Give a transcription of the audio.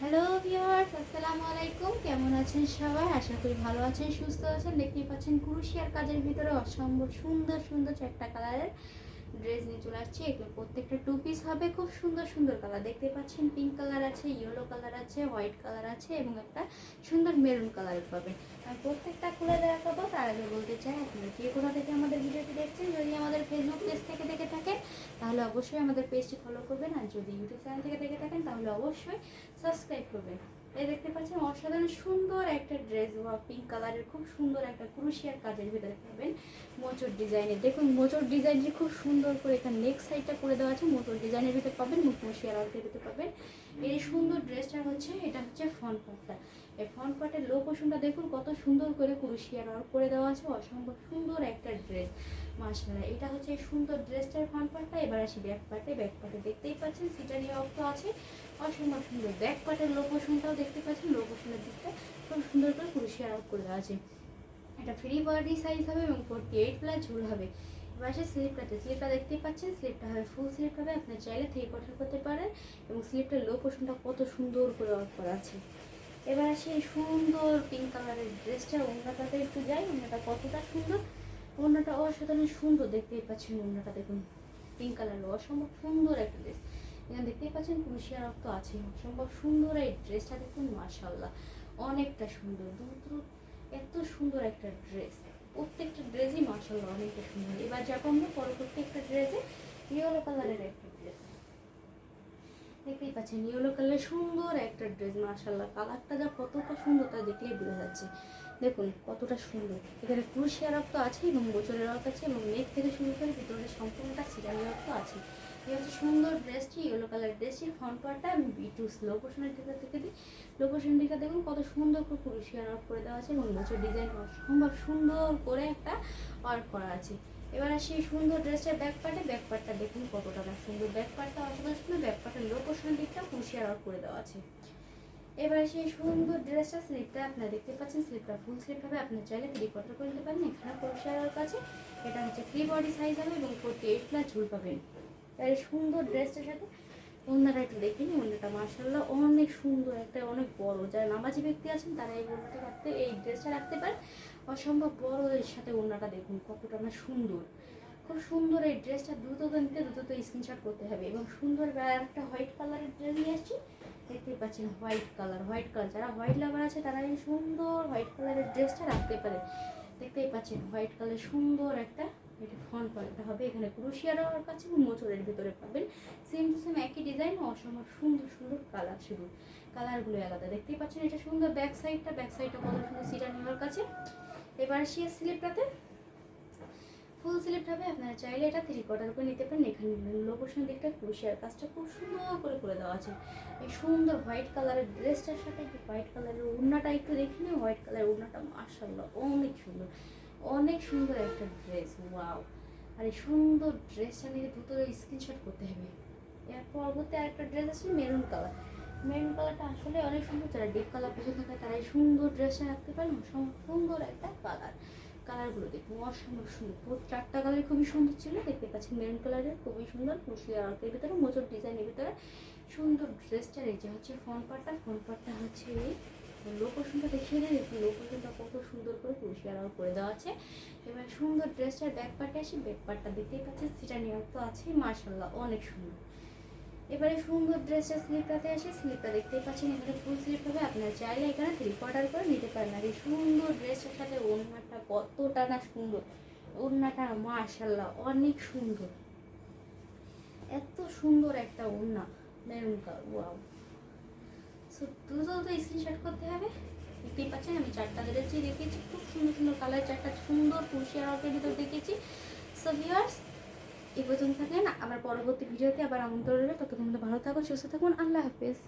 Hello viewers আসসালামু আলাইকুম। কেমন আছেন সবাই? আশা করি ভালো আছেন, সুস্থ আছেন। দেখতেই পাচ্ছেন কুরুশিয়ার কাজের ভিতরে অসম্ভব সুন্দর সুন্দর চারটা কালারের ড্রেস নিয়ে চলে আসছে। এগুলো প্রত্যেকটা টু পিস হবে। খুব সুন্দর সুন্দর কালার। দেখতে পাচ্ছেন পিঙ্ক কালার আছে ইয়েলো কালার আছে হোয়াইট কালার আছে এবং একটা সুন্দর মেরুন কালার পাবেন। আমি প্রত্যেকটা খুলে দেখাবো, তার আগে বলতে চাই, আপনারা কে কোথা থেকে আমাদের ভিডিওটি দেখছেন, যদি আমাদের ফেসবুক পেজ তাহলে অবশ্যই আমাদের পেজটি ফলো করবেন আর যদি ইউটিউব চ্যানেল থেকে দেখে থাকেন, তাহলে অবশ্যই সাবস্ক্রাইব করবেন। এই দেখতে পাচ্ছেন, অসাধারণ সুন্দর একটা ড্রেস বা পিঙ্ক কালারের খুব সুন্দর একটা ক্রুশিয়ার কাজের ভিতরে পাবেন মোচর ডিজাইনের দেখুন মোচর ডিজাইনটি খুব সুন্দর করে এখানে নেক সাইডটা করে দেওয়া আছে মোচর ডিজাইনের ভিতরে পাবেন, মুখ ক্রুশিয়ার আর্টের ভিতরে পাবেন। এই সুন্দর ড্রেসটা হচ্ছে, এটা হচ্ছে ফ্রন্ট পার্টটা এই ফ্রন্ট পার্টের লো পোর্শনটা দেখুন, কত সুন্দর করে ক্রুশিয়ার আর্ট করে দেওয়া আছে, অসম্ভব সুন্দর একটা ড্রেস মাশাআল্লাহ। এটা হচ্ছে সুন্দর ড্রেসটার ফ্রন্ট পার্টটা এবার আসি ব্যাক পার্টে ব্যাক পার্টে দেখতেই পাচ্ছেন সিটারি অক্ষ আছে। অসম্ভব সুন্দর। ব্যাক পার্টের লো দেখতে পাচ্ছেন লো দিকটা খুব সুন্দর করে ক্রুশিয়ার আর্ট করে আছে। এটা ফ্রি বডি সাইজ হবে এবং ফোরটি এইট প্লাস ঝুল হবে। এবার আসে স্লিপটাতে স্লিপটা দেখতেই পাচ্ছেন স্লিপটা হবে ফুল স্লিপ হবে। আপনার চাইলে থ্রি কোয়ার্টার করতে পারেন এবং স্লিপটার লো কত সুন্দর করে অর্ক করা আছে। এবার আসে এই সুন্দর পিঙ্ক কালারের ড্রেসটা ওনাটাতে একটু যাই ওনাটা কতটা সুন্দর? ওনাটা অসাধারণ সুন্দর দেখতেই পাচ্ছেন ওনাটা দেখুন। পিঙ্ক কালারের অসম্ভব সুন্দর একটা ড্রেস এখানে দেখতেই পাচ্ছেন কুশিয়া রক্ত আছে। অসম্ভব সুন্দর এই ড্রেসটা দেখুন মাশাল্লাহ অনেকটা সুন্দর। দূর দূর এত সুন্দর একটা ড্রেস। প্রত্যেকটা ড্রেসই মাশাল্লাহ অনেকটা সুন্দর। এবার যাব আমরা পরবর্তী একটা ড্রেসে ইয়েলো কালারের একটা ড্রেস। দেখতেই পাচ্ছেন ইয়েলো কালারের সুন্দর একটা ড্রেস মাশাল্লাহ কালারটা যা কতটা সুন্দর তা দেখলেই বোঝা যাচ্ছে। দেখুন কতটা সুন্দর। এখানে ক্রুশিয়া রক্ত আছে এবং গোচরের রক্ত আছে এবং মেঘ থেকে শুরু করে ভিতরে সম্পূর্ণটা সিরামি রক্ত আছে। এই হচ্ছে সুন্দর ড্রেসটি ইয়েলো কালার ড্রেসটির ফ্রন্ট পার্টটা আমি বিটু স্লো পোর্শনের দিকে থেকে দিই। লো পোর্শনের দিকে দেখুন কত সুন্দর করে ক্রুশিয়া রক করে দেওয়া আছে এবং গোচর ডিজাইন অসম্ভব সুন্দর করে একটা ওয়ার্ক করা আছে। এবার আসি সুন্দর ড্রেসের ব্যাক পার্টে ব্যাক পার্টটা দেখুন কতটা না সুন্দর। ব্যাক পার্টটা অসাধারণ সুন্দর ব্যাক পার্টের লো পোর্শনের দিকটা ক্রুশিয়া রক করে দেওয়া আছে। এবার সেই সুন্দর ড্রেসটা স্লিপটা আপনারা দেখতে পাচ্ছেন। স্লিপটা ফুল স্লিপ হবে। আপনি চাইলে থ্রি কোয়ার্টার করে নিতে পারেন। এখানে পরিষ্কার কাছে এটা হচ্ছে ফ্রি বডি সাইজ হবে এবং ফোরটি এইট প্লাস ঝুল পাবেন। এই সুন্দর ড্রেসটার সাথে অন্যরা একটু দেখে নিন অন্যটা মার্শাল্লাহ অনেক সুন্দর একটা, অনেক বড়। যারা নামাজি ব্যক্তি আছেন, তারা এই অন্যটা রাখতে, এই ড্রেসটা রাখতে পারেন। অসম্ভব বড় এর সাথে অন্যটা দেখুন, কতটা না সুন্দর। খুব সুন্দর এই ড্রেসটা দ্রুত নিতে দ্রুত স্ক্রিনশট করতে হবে এবং সুন্দর একটা হোয়াইট কালারের ড্রেস নিয়ে আসছি। দেখতেই পাচ্ছেন হোয়াইট কালার হোয়াইট কালার যারা হোয়াইট লাভার আছে, তারা এই সুন্দর হোয়াইট কালারের ড্রেসটা রাখতে পারে দেখতেই পাচ্ছেন হোয়াইট কালার সুন্দর একটা এটা ফ্রন্ট পার্টটা হবে। এখানে ক্রুশিয়ার কাছে মোচরের ভিতরে পাবেন। সেম টু সেম একই ডিজাইন অসম্ভব সুন্দর সুন্দর কালার শুধু কালারগুলো আলাদা। দেখতেই পাচ্ছেন এটা সুন্দর ব্যাক সাইডটা ব্যাক সাইডটা কত সুন্দর সিটা নেওয়ার কাছে। এবার সে স্লিপটাতে ফুল স্লিপ হবে, আপনারা চাইলে এটা থ্রি কোয়ার্টার করে নিতে পারেন। এখানে লোকেশন দিকটা ক্রুশিয়ার কাজটা খুব সুন্দর করে করে দেওয়া আছে। এই সুন্দর হোয়াইট কালারের ড্রেসটার সাথে হোয়াইট কালারের ওড়নাটা একটু দেখে নিই হোয়াইট কালারের ওড়নাটা মার্শাল্লাহ অনেক সুন্দর। অনেক সুন্দর একটা ড্রেস ওয়াও আর এই সুন্দর ড্রেসটা নিয়ে দ্রুত স্ক্রিনশট করতে হবে। এর পরবর্তী আরেকটা ড্রেস আছে মেরুন কালার মেরুন কালারটা আসলে অনেক সুন্দর, যারা ডিপ কালার পছন্দ করে তারা এই সুন্দর ড্রেসটা রাখতে পারেন সুন্দর একটা কালার কালারগুলো দেখুন, অসম্ভব সুন্দর। চারটা কালার খুবই সুন্দর ছিল, দেখতে পাচ্ছেন মেরুন কালারের খুবই সুন্দর। কুশিয়া আর্টের ভিতরে মোচর ডিজাইনের ভিতরে। সুন্দর ড্রেসটা এই যে হচ্ছে ফ্রন্ট পার্টটা ফ্রন্ট পার্টটা হচ্ছে এই লোকেশনটা দেখিয়ে দেয় দেখুন লোকেশনটা কত সুন্দর করে আর্ট করে দেওয়া আছে। এবার সুন্দর ড্রেসটার ব্যাক পার্টে আসি ব্যাক পার্টটা দেখতেই পাচ্ছেন, সেটা নেওয়ার তো আছেই মার্শাল্লাহ অনেক সুন্দর। এবারে সুন্দর ড্রেসটা স্লিপটাতে আসে স্লিপটা দেখতেই পাচ্ছেন, এখানে ফুল স্লিপ হবে, আপনারা চাইলে এখানে থ্রি কোয়ার্টার করে নিতে পারেন। আর এই সুন্দর ড্রেসটার সাথে ওড়নাটা কতটা না সুন্দর, ওড়নাটা মাশাল্লাহ অনেক সুন্দর। এত সুন্দর একটা ওড়না, মেরুন কালার ওয়াও সো তো করতে হবে। আমি খুব সুন্দর সুন্দর কালার চারটা সুন্দর ভিতর সো আবার পরবর্তী ভিডিওতে আবার আমন্ত্রণ রইল। ততক্ষণ ভালো থাকুন, সুস্থ থাকুন। আল্লাহ হাফেজ।